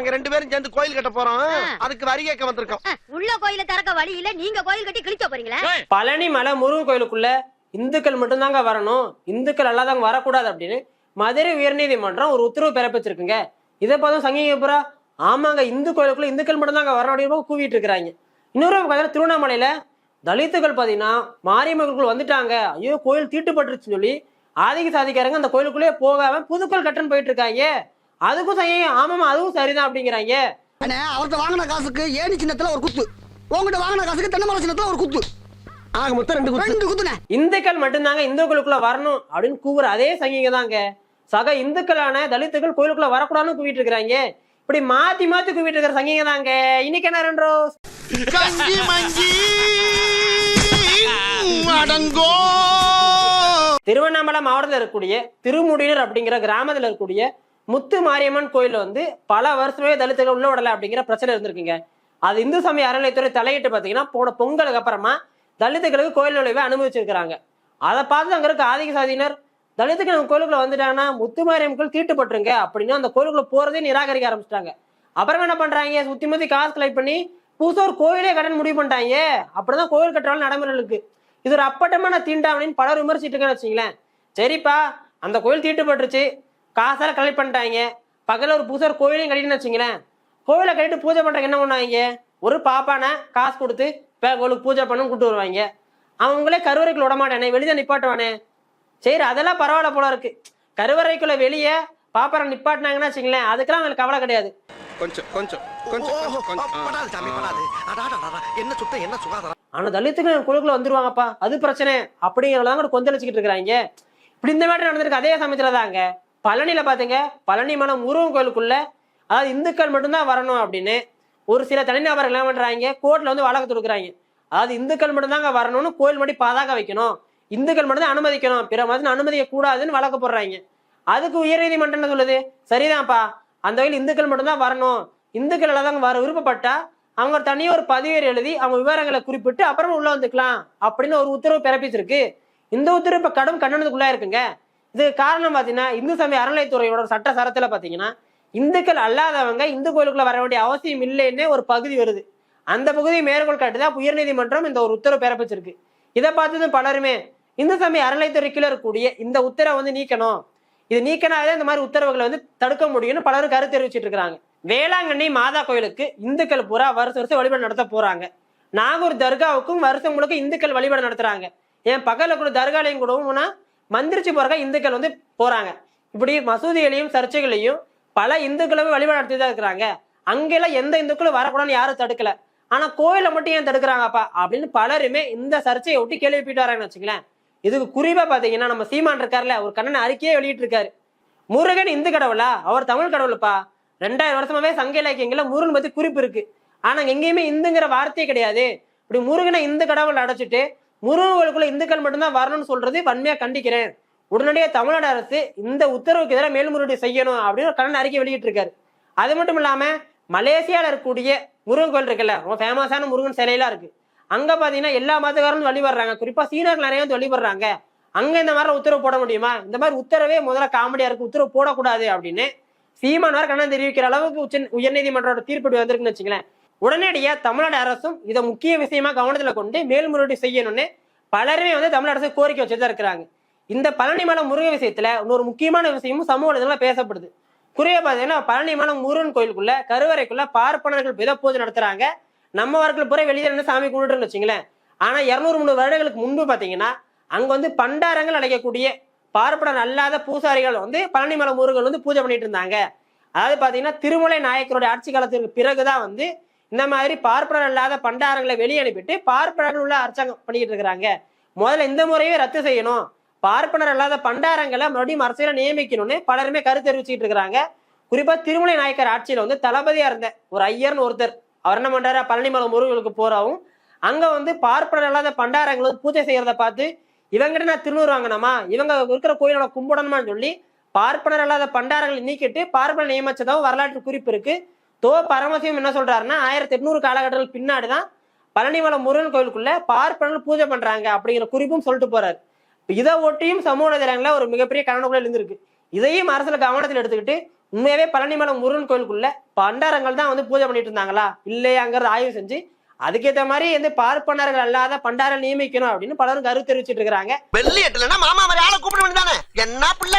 நாங்க ரெண்டு பேரும் சேர்ந்து கோயில் கட்ட போறோம். அதுக்கு வரி கேட்க வந்திருக்கோம். உள்ள கோயில திறக்க வழி இல்ல நீங்க கோயில் கட்டி கிழிக்க போறீங்களா? பழனி மலை முருகன் கோயிலுக்குள்ள இந்துக்கள் மட்டும்தாங்க வரணும். இந்துக்கள் அல்லாதவங்க வரக்கூடாது அப்படின்னு மதுரை உயர்நீதிமன்றம் ஒரு உத்தரவு பிறப்பிச்சிருக்குங்க. இதை பார்த்தா சங்கிங்க ஆமாங்க இந்து கோயிலுக்குள்ள இந்துக்கள் மட்டும்தாங்க வரணும் அப்படின்னு கூவிட்டு இருக்கிறாங்க. இன்னொரு பார்த்தீங்கன்னா திருவண்ணாமலையில தலித்துகள் பார்த்தீங்கன்னா மாரியம்மனுக்குள் வந்துட்டாங்க. ஐயோ கோயில் தீட்டுப்பட்டுருச்சுன்னு சொல்லி ஆதிக்க சாதிக்காரங்க அந்த கோயிலுக்குள்ளேயே போகாம புதுக்கோள் கட்டணம் போயிட்டு இருக்காங்க. அதுக்கும் சரி ஆமாமா அதுவும் சரிதான் அப்படிங்கிறாங்க. அண்ணே அவர்கிட்ட வாங்கின காசுக்கு ஏணி சின்னத்துல ஒரு குத்து. உங்ககிட்ட வாங்கின காசுக்கு தென்னை மரம் சின்னத்துல ஒரு குத்து. ஆக மொத்தம் ரெண்டு குத்து. ரெண்டு குத்துனே இந்துக்கள் மட்டும்தாங்க இந்துக்களுக்குள்ள வரணும் அப்படின்னு கூவுற அதே சங்கிங்க தாங்க. சக இந்துக்களான தலித்துகள் கோயிலுக்குள்ள வரக்கூடாதுன்னு கூவிட்டு இருக்கிறாங்க. இப்படி மாத்தி மாத்தி கூவிட்டு இருக்கிற சங்கிங்க தாங்க. இன்னைக்கு என்ன ரெண்டு ரோஸ்? கஞ்சி மஞ்சி அடங்கோ. திருவண்ணாமலை மாவட்டத்தில் இருக்கக்கூடிய திருமுடியூர் அப்படிங்கிற கிராமத்தில் இருக்கக்கூடிய முத்து மாரியம்மன் கோயில் வந்து பல வருஷமே தலித்துகள் உள்ள விடலை அப்படிங்கிற பிரச்சனை இருந்திருக்குங்க. அது இந்து சமய அறநிலையத்துறை தலையிட்டு பார்த்தீங்கன்னா போன பொங்கலுக்கு அப்புறமா தலித்துகளுக்கு கோயில் நுழைவை அனுமதிச்சிருக்கிறாங்க. அதை பார்த்து அங்க இருக்க ஆதிக்க சாதியினர் தலித்துக்கு நம்ம கோயிலுக்குள்ள வந்துட்டாங்கன்னா முத்து மாரியம்மன் கோயில் தீட்டுப்பட்டுருங்க அப்படின்னு அந்த கோயிலுக்குள்ள போறதே நிராகரிக்க ஆரம்பிச்சிட்டாங்க. அப்புறம் என்ன பண்றாங்க சுத்தி முத்தி காசு கலெக்ட் பண்ணி புதுசாக ஒரு கோயிலே கடன் முடிவு பண்ணிட்டாங்க. அப்படிதான் கோயில் கட்டுறாலும் நடைமுறை இருக்கு. இது ஒரு அப்பட்டமான தீண்டாமணின்னு பலர் விமர்சிட்டு இருக்கேன்னு வச்சுங்களேன் சரிப்பா அந்த கோயில் தீட்டுப்பட்டுருச்சு. காசெல்லாம் கலெக்ட் பண்ணிட்டாங்க. பக்கத்தில் ஒரு புதுசாக ஒரு கோயிலையும் கட்டிட்டுன்னு வச்சுங்களேன். கோயிலை கட்டிட்டு பூஜை பண்ணுறதுக்கு என்ன பண்ணுவாங்க? ஒரு பாப்பானை காசு கொடுத்து இப்போ கோயிலுக்கு பூஜை பண்ணு கூட்டு வருவாங்க. அவங்களே கருவறைக்குள்ள விட மாட்டானே வெளியே நிப்பாட்டுவானே. சரி அதெல்லாம் பரவாயில்ல போல இருக்கு. கருவறைக்குள்ள வெளியே பாப்பாரை நிப்பாட்டினாங்கன்னா வச்சுங்களேன் அதுக்கெல்லாம் அவங்களுக்கு கவலை கிடையாது. கொஞ்சம் கொஞ்சம் கொஞ்சம் ஆனா தலித்துக்கு கோயிலுக்குள்ள வந்துருவாங்கப்பா. அது பிரச்சனை. அப்படிங்கிறதாங்க கூட கொந்தளிச்சுக்கிட்டு இருக்கிறாங்க. இப்படி இந்த மாதிரி நடந்திருக்கு அதே சமயத்துல தாங்க பழனியில் பார்த்தீங்க பழனி மனம் முருகன் கோயிலுக்குள்ள அதாவது இந்துக்கள் மட்டும்தான் வரணும் அப்படின்னு. ஒரு சில தனிநபர்கள் என்ன பண்ணுறாங்க கோர்ட்டில் வந்து வழக்கு தொடுக்குறாங்க. அதாவது இந்துக்கள் மட்டும்தாங்க வரணும்னு கோயில் மட்டும் பாதாக வைக்கணும். இந்துக்கள் மட்டும்தான் அனுமதிக்கணும். பிற மதம் அனுமதிக்க கூடாதுன்னு வழக்கு போடுறாங்க. அதுக்கு உயர்நீதிமன்றம் என்ன சொல்லுது? சரிதான்ப்பா. அந்த வகையில் இந்துக்கள் மட்டும்தான் வரணும். இந்துக்கள் எல்லாம் வர விருப்பப்பட்டா அவங்க தனியாக ஒரு பதிவேறு எழுதி அவங்க விவரங்களை குறிப்பிட்டு அப்புறம் உள்ள வந்துக்கலாம் அப்படின்னு ஒரு உத்தரவு பிறப்பிச்சிருக்கு. இந்த உத்தரவு இப்போ கடும் கண்டனத்துக்குள்ளா இருக்குங்க இதுக்கு காரணம் பார்த்தீங்கன்னா இந்து சமய அறநிலைத்துறையோட சட்ட சரத்தில் பார்த்தீங்கன்னா இந்துக்கள் அல்லாதவங்க இந்து கோயிலுக்குள்ள வர வேண்டிய அவசியம் இல்லைன்னே ஒரு பகுதி வருது. அந்த பகுதியை மேற்கோள் காட்டி தான் உயர்நீதிமன்றம் இந்த ஒரு உத்தரவு பிறப்பிச்சிருக்கு இதை பார்த்ததும் பலருமே இந்து சமய அறநிலைத்துறை கீழே இருக்கக்கூடிய இந்த உத்தரவை வந்து நீக்கணும். இது நீக்கினாலே இந்த மாதிரி உத்தரவுகளை வந்து தடுக்க முடியும்னு பலரும் கருத்து தெரிவிச்சிட்டு இருக்காங்க வேளாங்கண்ணி மாதா கோயிலுக்கு இந்துக்கள் பூரா வருஷ வருஷம் வழிபாடு நடத்த போறாங்க. நாகூர் தர்காவுக்கும் வருஷம் முழுக்க இந்துக்கள் வழிபாடு நடத்துறாங்க. ஏன் பகல கூட தர்காலையும் கூடவும் மந்திரிச்சு போறக்க இந்துக்கள் வந்து போறாங்க. இப்படி மசூதிகளையும் சர்ச்சைகளையும் பல இந்துக்களுமே வழிபாடு நடத்தி தான் இருக்கிறாங்க. அங்கெல்லாம் எந்த இந்துக்களும் வரக்கூடாதுன்னு யாரும் தடுக்கல. ஆனா கோயிலை மட்டும் ஏன் தடுக்கிறாங்கப்பா? அப்படின்னு பலருமே இந்த சர்ச்சையை ஒட்டி கேள்வி எழுப்பிட்டு வராங்கன்னு வச்சுங்களேன் இதுக்கு குறிப்பா பாத்தீங்கன்னா நம்ம சீமான் இருக்கார்ல ஒரு கண்ணனை அறிக்கையே வெளியிட்டு இருக்காரு முருகன் இந்து கடவுளா? அவர் தமிழ் கடவுள்ப்பா? ரெண்டாயிரம் வருஷமாவே சங்க இலக்கியங்கள்ல முருகன் பத்தி குறிப்பு இருக்கு. ஆனா எங்கேயுமே இந்துங்கிற வார்த்தையே கிடையாது. இப்படி முருகனை இந்து கடவுள் அடைச்சிட்டு முருகன் கோயிலுக்குள்ள இந்துக்கள் மட்டும்தான் வரணும்னு சொல்றது வன்மையா கண்டிக்கிறேன். உடனடியாக தமிழ்நாடு அரசு இந்த உத்தரவுக்கு எதிராக மேல்முறையீடு செய்யணும் அப்படின்னு ஒரு கடன் அறிக்கை வெளியிட்டு இருக்காரு அது மட்டும் இல்லாம மலேசியால இருக்கக்கூடிய முருகன் கோயில் இருக்குல்ல ரொம்ப ஃபேமஸான முருகன் சிலையெல்லாம் இருக்கு. அங்க பாத்தீங்கன்னா எல்லா மதக்காரரும் வழிபடுறாங்க. குறிப்பா சீனர்கள் நிறைய வந்து வழிபடுறாங்க. அங்க இந்த மாதிரி உத்தரவு போட முடியுமா? இந்த மாதிரி உத்தரவே முதல்ல காமெடியா இருக்கு. உத்தரவு போடக்கூடாது அப்படின்னு சீமான் வர கண்ணன் தெரிவிக்கிற அளவுக்கு உச்ச உயர்நீதிமன்றோட தீர்ப்பு வந்திருக்குன்னு வச்சுங்களேன் உடனடியாக தமிழ்நாடு அரசும் இதை முக்கிய விஷயமா கவனத்தில் கொண்டு மேல்முறையீடு செய்யணும்னு பலருமே வந்து தமிழ் அரசு கோரிக்கை வச்சுதான் இருக்கிறாங்க. இந்த பழனிமலை முருகன் விஷயத்துல இன்னொரு முக்கியமான விஷயமும் சமூக பேசப்படுது. குறிப்பா பார்த்தீங்கன்னா பழனிமலை முருகன் கோயிலுக்குள்ள கருவறைக்குள்ள பார்ப்பனர்கள் வித பூஜை நடத்துறாங்க. நம்ம புற பூரா வெளியே நின்று சாமி கும்பிட்டுன்னு வச்சுங்களேன். ஆனா இருநூறு மூணு வருடங்களுக்கு முன்பு பாத்தீங்கன்னா அங்க வந்து பண்டாரங்கள் அடைக்கக்கூடிய பார்ப்பனர் அல்லாத பூசாரிகள் வந்து பழனிமலை முருகன் வந்து பூஜை பண்ணிட்டு இருந்தாங்க. அதாவது பாத்தீங்கன்னா திருமலை நாயக்கருடைய ஆட்சி காலத்திற்கு பிறகுதான் வந்து இந்த மாதிரி பார்ப்பனர் இல்லாத பண்டாரங்களை வெளியே அனுப்பிட்டு பார்ப்பனர்கள் உள்ள அரசாங்கம் பண்ணிக்கிட்டு இருக்கிறாங்க. முதல்ல இந்த முறையே ரத்து செய்யணும். பார்ப்பனர் அல்லாத பண்டாரங்களை மறுபடியும் அரசியல நியமிக்கணும்னு பலருமே கருத்து தெரிவிச்சுட்டு இருக்கிறாங்க. குறிப்பா திருமலை நாயக்கர் ஆட்சியில வந்து தளபதியா இருந்த ஒரு ஐயர்னு ஒருத்தர். அவர் என்ன பண்றாரு? பழனிமலை முருகனுக்கு போறாவும் அங்க வந்து பார்ப்பனர் அல்லாத பண்டாரங்கள் வந்து பூஜை செய்யறத பார்த்து இவங்கிட்ட நான் திருநூறு வாங்கினோமா இவங்க இருக்கிற கோயிலோட கும்பிடணுமான்னு சொல்லி பார்ப்பனர் அல்லாத பண்டாரங்களை நீக்கிட்டு பார்ப்பனர் நியமிச்சதாவும் வரலாற்று குறிப்பு இருக்கு. தோ பரமசிவம் என்ன சொல்றாருன்னா ஆயிரத்தி எட்நூறு காலகட்டங்கள் பின்னாடி தான் பழனிமலை முருகன் கோயிலுக்குள்ள பார்ப்பனர்கள் பூஜை பண்றாங்க அப்படிங்கிற குறிப்பும் சொல்லிட்டு போறாரு. இதை ஒட்டியும் சமூக வலைதளங்கள்ல ஒரு மிகப்பெரிய கணக்குள்ள இருந்திருக்கு இதையும் அரசுல கவனத்தில் எடுத்துக்கிட்டு உண்மையாவே பழனிமலை முருகன் கோயிலுக்குள்ள பண்டாரங்கள் தான் வந்து பூஜை பண்ணிட்டு இருந்தாங்களா? இல்லையாங்கிறத ஆய்வு செஞ்சு அதுக்கேற்ற மாதிரி வந்து பார்ப்பனர்கள் அல்லாத பண்டார நியமிக்கணும் அப்படின்னு பலரும் கருத்து தெரிவிச்சிட்டு இருக்காங்க வெள்ளி எட்டலன்னா மாமா மாதிரி ஆளை கூப்பிட வேண்டியதானே என்ன பிள்ளை